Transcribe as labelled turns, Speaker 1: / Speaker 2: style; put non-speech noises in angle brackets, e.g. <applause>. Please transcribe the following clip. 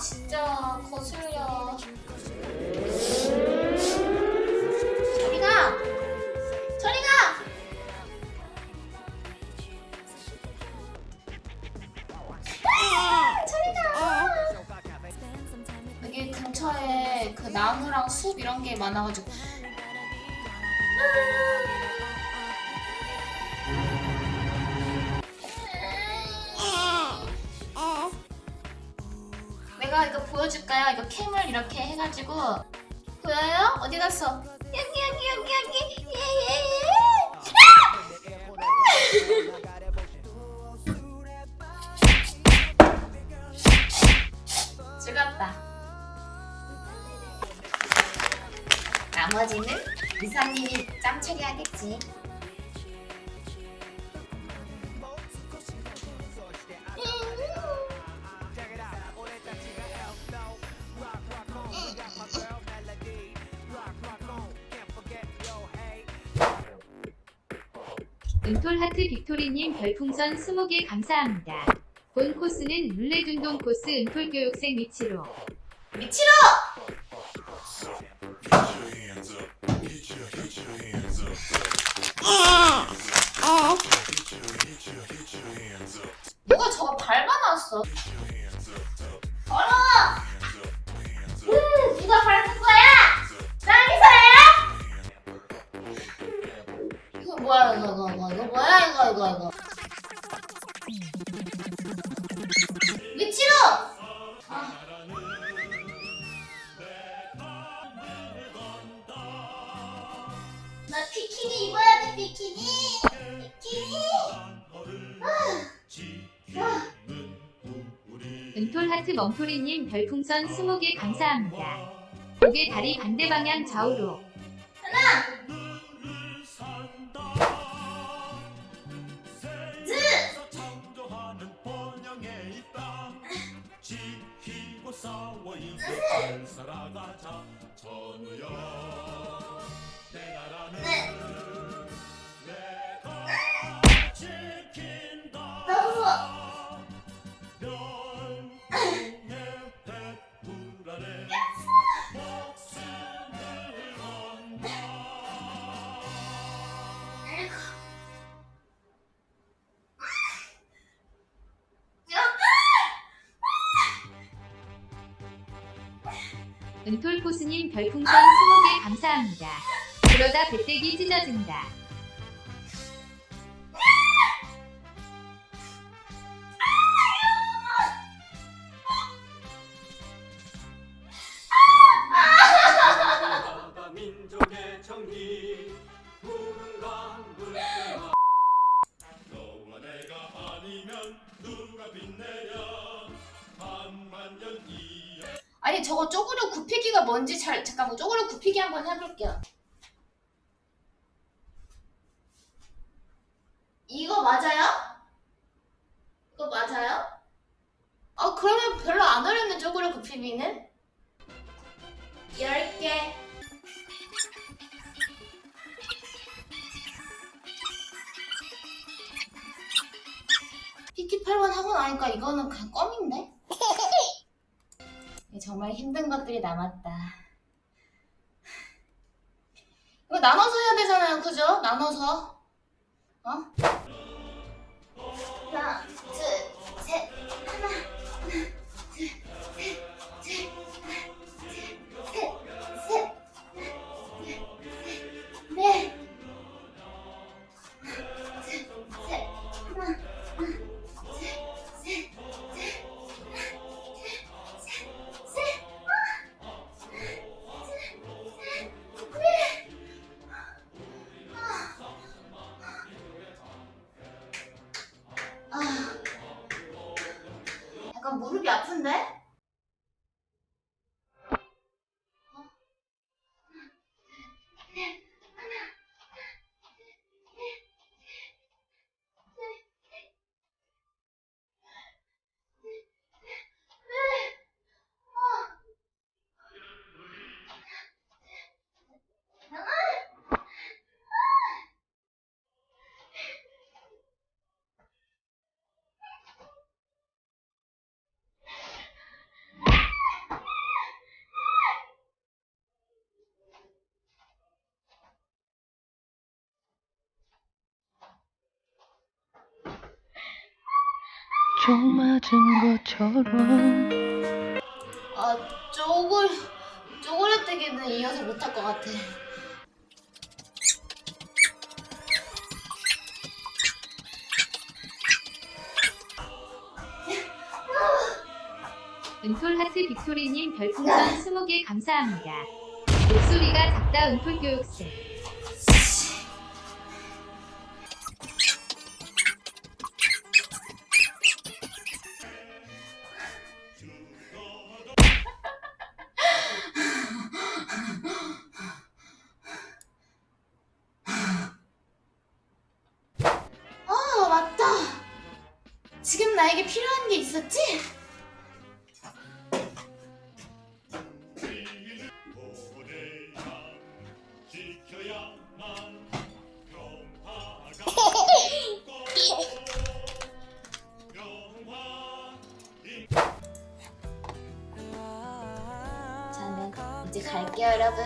Speaker 1: 진짜 거슬려. 저리 가! 저리 가! 아, 저리 가! 여기 근처에 그 나무랑 숲 이런 게 많아가지고. 내가 이거 보여줄까요? 이거 캠을 이렇게 해가지고 보여요? 어디 갔어? 여기 여기 여기 여기 예예예 즐겁다 나머지는 이사님이 짬 처리 하겠지
Speaker 2: 은톨 하트 빅토리님 별풍선 20개 감사합니다. 본 코스는 룰레둔동 코스 은톨 교육생 위치로
Speaker 1: 미치로! 이거 이거 미치로! 아. 나 비키니 입어야 돼 비키니 비키니
Speaker 2: 은톨 하트 멍토리님 별풍선 20개 감사합니다. 고개 다리 반대 방향 좌우로
Speaker 3: 싸워 이제 잘 살아가자 전우여
Speaker 2: 은톨 코스님 별풍선 20개 감사합니다. 그러다 배때기 찢어진다.
Speaker 3: 누가 빛내냐 한만년 이야
Speaker 1: 아니 저거 쪼그려 굽히기가 뭔지 잘 잠깐만 쪼그려 굽히기 한번 해볼게요. 이거 맞아요? 이거 맞아요? 아 그러면 별로 안 어렵네 쪼그려 굽히기는. 10개. PT 8번 하고 나니까 이거는 그냥 껌인데? 정말 힘든 것들이 남았다. 이거 나눠서 해야 되잖아요, 그죠? 나눠서. 어? 무릎이 아픈데?
Speaker 4: 총 맞은 것처럼
Speaker 1: 아 쪼글 쪼그레뜨기는 이어서 못할 것 같아.
Speaker 2: 은톨하트 빅토리님 별풍선 20개 감사합니다. 목소리가 작다 은톨교육생.
Speaker 1: 나에게 필요한 게 있었지? <laughs> 저는 이제 갈게요 여러분.